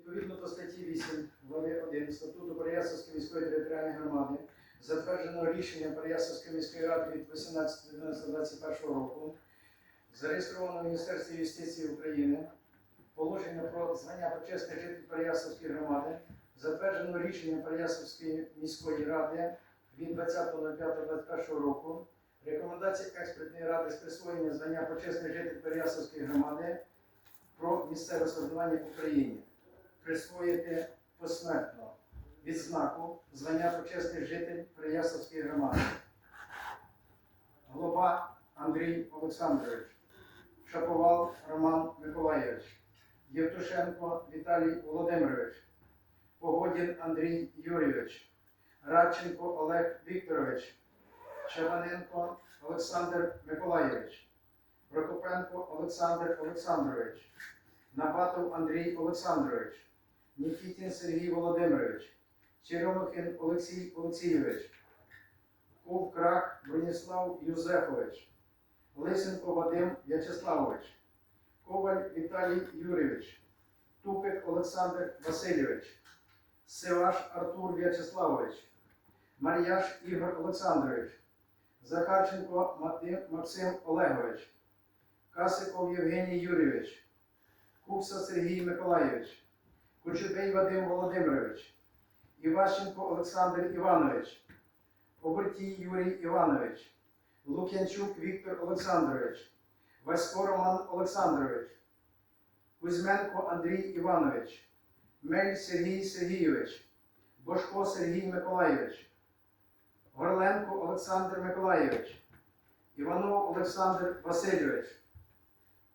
Відповідно до статті 8 глави 1 статуту Переяславської міської територіальної громади, затвердженого рішенням Переяславської міської ради від 18.11.21 року, зареєстровано в Міністерстві юстиції України положення про звання почесних жителів Переяславської громади, затверджено рішенням Переяславської міської ради від 20.05.21 року, рекомендації експертної ради з присвоєння звання почесних жителів Переяславської громади про місцеве самоврядування в Україні присвоїти посмертно відзнаку звання почесний житель Переяславської громади. Глоба Андрій Олександрович, Шаповал Роман Миколайович, Євтушенко Віталій Володимирович, Погодін Андрій Юрійович, Радченко Олег Вікторович, Чаваненко Олександр Миколайович, Прокопенко Олександр Олександрович, Набатов Андрій Олександрович, Нікітін Сергій Володимирович, Черемохин Олексій Олексійович, Ковкрак Броніслав Юзефович, Лисенко Вадим В'ячеславович, Коваль Віталій Юрійович, Тупик Олександр Васильович, Севаш Артур В'ячеславович, Мар'яш Ігор Олександрович, Захарченко Максим Олегович, Касиков Євгеній Юрійович, Кукса Сергій Миколайович, Кочубей Вадим Володимирович, Іващенко Олександр Іванович, Обертій Юрій Іванович, Лук'янчук Віктор Олександрович, Васько Роман Олександрович, Кузьменко Андрій Іванович, Мель Сергій Сергійович, Бошко Сергій Миколайович, Горленко Олександр Миколайович, Іванов Олександр Васильович,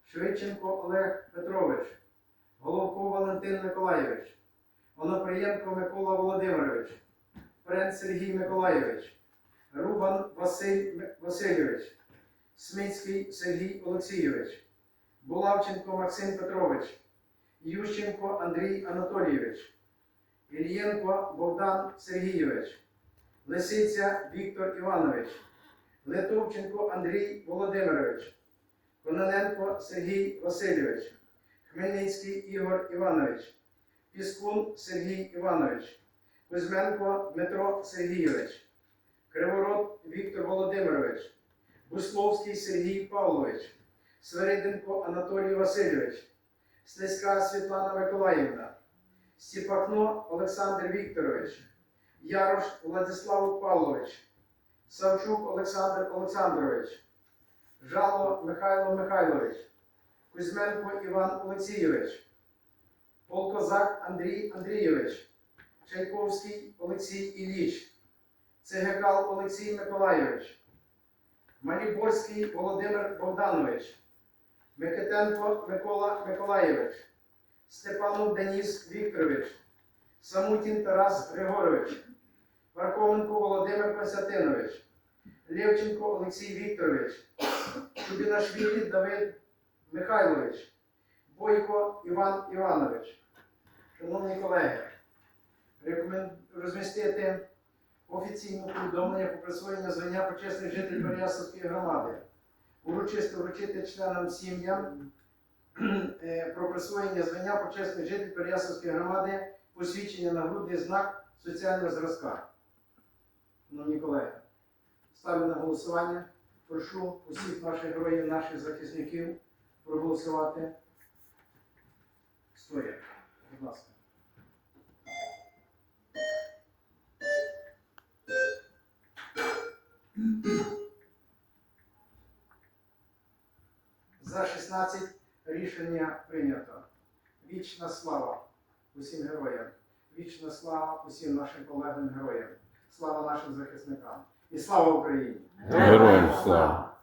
Швидченко Олег Петрович, Головко Валентин Миколайович, Оноприєнко Микола Володимирович, Прен Сергій Миколайович, Рубан Василь Васильович, Смицький Сергій Олексійович, Булавченко Максим Петрович, Ющенко Андрій Анатолійович, Ільєнко Богдан Сергійович, Лисиця Віктор Іванович, Литовченко Андрій Володимирович, Кононенко Сергій Васильович, Хмельницький Ігор Іванович, Піскун Сергій Іванович, Кузьменко Дмитро Сергійович, Криворот Віктор Володимирович, Бусловський Сергій Павлович, Свириденко Анатолій Васильович, Слизька Світлана Миколаївна, Стіпакно Олександр Вікторович, Ярош Владислав Павлович, Савчук Олександр Олександрович, Жало Михайло Михайлович, Кузьменко Іван Олексійович, Полкозак Андрій Андрійович, Чайковський Олексій Ілліч, Цегекал Олексій Миколайович, Маліборський Володимир Богданович, Микитенко Микола Миколайович, Степанов Деніс Вікторович, Самутін Тарас Григорович, Пархоменко Володимир Константинович, Левченко Олексій Вікторович, Чубінашвілі Давид Михайлович, Бойко Іван Іванович. Шановні колеги, розмістити офіційне повідомлення про присвоєння звання почесних жителів Переяславської громади, урочисто вручити членам сім'ям е, про присвоєння звання почесних жителів Переяславської громади посвідчення нагрудний знак соціального зразка. Шановні колеги, ставлю на голосування. Прошу усіх наших героїв, наших захисників проголосувати. Стоя. Будь ласка. За 16 рішення прийнято. Вічна слава усім героям. Вічна слава усім нашим колегам героям. Слава нашим захисникам. І слава Україні! Героям слава!